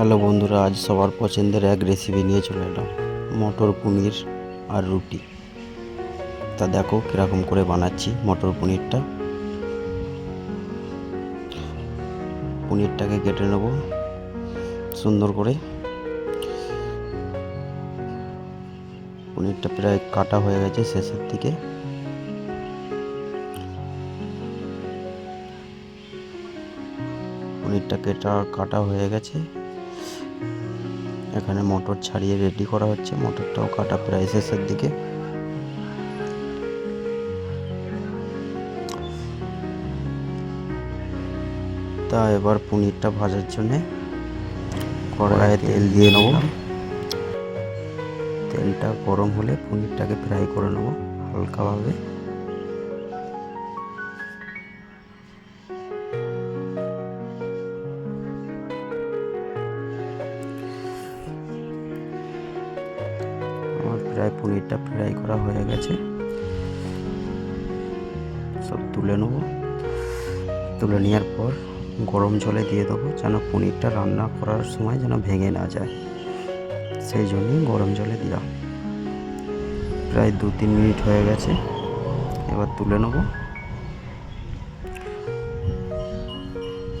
Hello বন্ধুরা, আজ সবার পছন্দের এক রেসিপি নিয়ে চলে এলাম। মটর পনির আর রুটি। তা দেখো কীরকম করে বানাচ্ছি মটর পনিরটা। পনিরটাকে কেটে নেব সুন্দর করে। পনিরটা প্রায় কাটা হয়ে গেছে শেষের দিকে। পনিরটা কেটা কাটা হয়ে গেছে। এখানে মটর ছাড়িয়ে রেডি করা হচ্ছে। মটরটাও কাটা প্রায় শেষের দিকে। তা এবার পনিরটা ভাজার জন্যে কড়াইয়ে তেল দিয়ে নেব তেলটা গরম হলে পনিরটাকে ফ্রাই করে নেব হালকাভাবে। প্রায় পনিরটা ফ্রাই করা হয়ে গেছে। সব তুলে নেব। তুলে নেওয়ার পর গরম জলে দিয়ে দেবো যেন পনিরটা রান্না করার সময় যেন ভেঙে না যায়। সেই জন্যই গরম জলে দেওয়া প্রায় দু তিন মিনিট হয়ে গেছে। এবার তুলে নেব।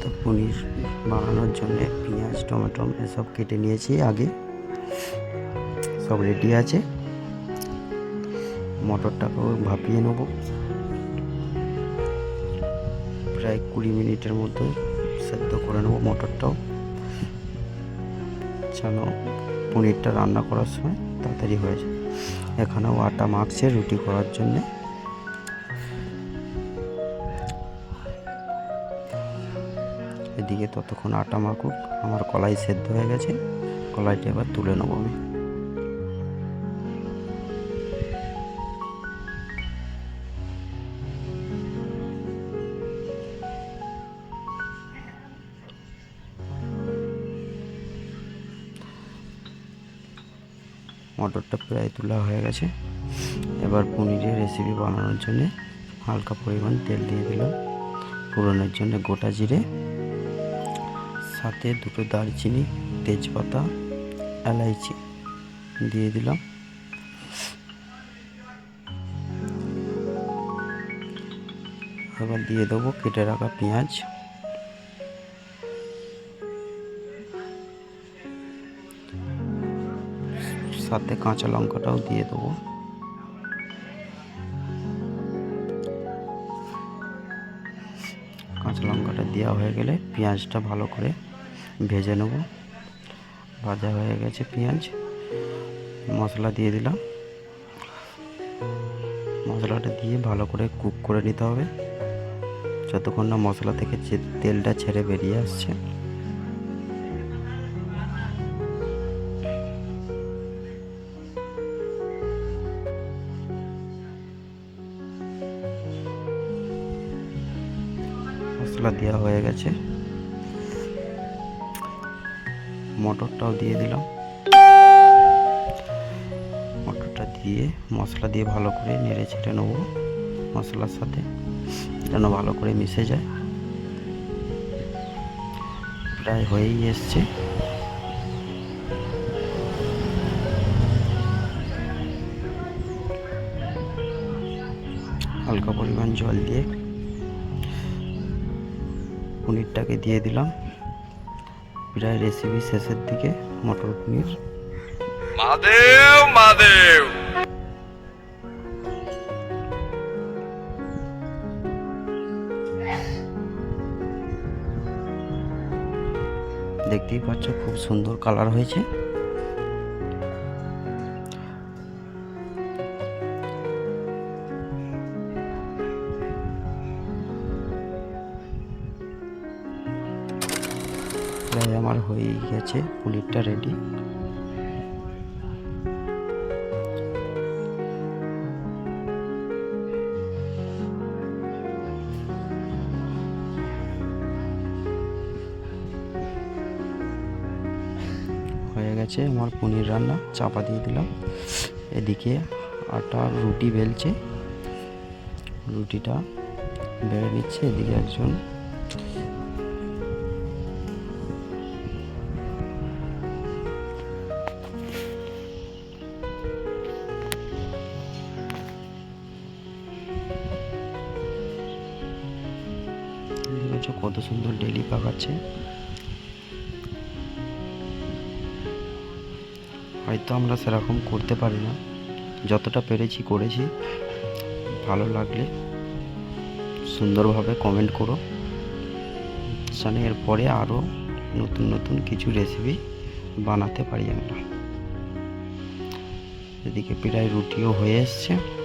তো পনির বানানোর জন্যে পেঁয়াজ, টমেটো এসব কেটে নিয়েছি আগে। সব রেডি আছে। মটরটাকেও ভাপিয়ে নেব। প্রায় কুড়ি মিনিটের মধ্যে সেদ্ধ করে নেব মটরটাও। যেন পনিরটা রান্না করার সময় তাড়াতাড়ি হয়ে যায়। এখানেও আটা মাখছে রুটি করার জন্যে। এদিকে ততক্ষণ আটা মাখুক। আমার কলাই সেদ্ধ হয়ে গেছে। কলাইটা এবার তুলে নেব আমি। মটরটা প্রায় তোলা হয়ে গেছে। এবার পনিরের রেসিপি বানানোর জন্য হালকা পরিমাণ তেল দিয়ে দিলাম। ফোড়নের জন্য গোটা জিরে, সাথে দুটো দারচিনি, তেজপাতা, এলাইচি দিয়ে দিলাম। এবার দিয়ে দেবো কেটে রাখা পেঁয়াজ। সাথে কাঁচা লঙ্কাটাও দিয়ে দেবো। কাঁচা লঙ্কাটা দেওয়া হয়ে গেলে পেঁয়াজটা ভালো করে ভেজে নেব। ভাজা হয়ে গেছে পেঁয়াজ। মশলা দিয়ে দিলাম। মশলাটা দিয়ে ভালো করে কুক করে নিতে হবে। যতক্ষণ না মশলা থেকে তেলটা ছেড়ে বেরিয়ে আসছে। মশলা দেওয়া হয়ে গেছে। মটরটাও দিয়ে দিলাম। মটরটা দিয়ে মশলা দিয়ে ভালো করে নেড়ে ছেড়ে নেব মশলার সাথে, যেন ভালো করে মিশে যায়। প্রায় হয়েই এসছে। হালকা পরিমাণ জল দিয়ে পনিরটাকে দিয়ে দিলাম। প্রায় রেসিপি শেষের দিকে মটর পনির। মহাদেব দেখতেই পাচ্ছ খুব সুন্দর কালার হয়েছে। প্রায় আমার হয়ে গেছে পনিরটা রেডি হয়ে গেছে আমার পনির রান্না, চাপা দিয়ে দিলাম। এদিকে আটা, রুটি বেলছে। রুটিটা বেড়ে নিচ্ছে, এদিকে একজন কত সুন্দর ডেলি পাকাচ্ছে। হয়তো আমরা সেরকম করতে পারি না। যতটা পেরেছি করেছি। ভালো লাগলে সুন্দরভাবে কমেন্ট করো। যেন এরপরে আরও নতুন নতুন কিছু রেসিপি বানাতে পারি আমরা। এদিকে প্রায় রুটিও হয়ে এসছে।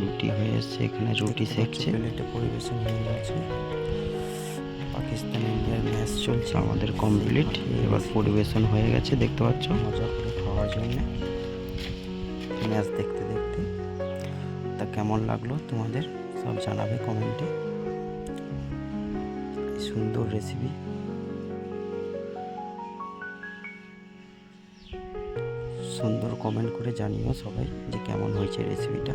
রুটি হয়ে এসছে এখানে রুটি সেকছে। প্লেটে পরিবেশন হয়ে গেছে। পাকিস্তান ইন্ডিয়ার ম্যাচ চলছে। আমাদের কমপ্লিট এবার পরিবেশন হয়ে গেছে দেখতে পাচ্ছ? মজা করে খাওয়ার জন্য। ম্যাচ দেখতে দেখতে। তা কেমন লাগল তোমাদের? সব জানাবে কমেন্টে। সুন্দর রেসিপি সুন্দর কমেন্ট করে জানিও সবাই যে কেমন হয়েছে রেসিপিটা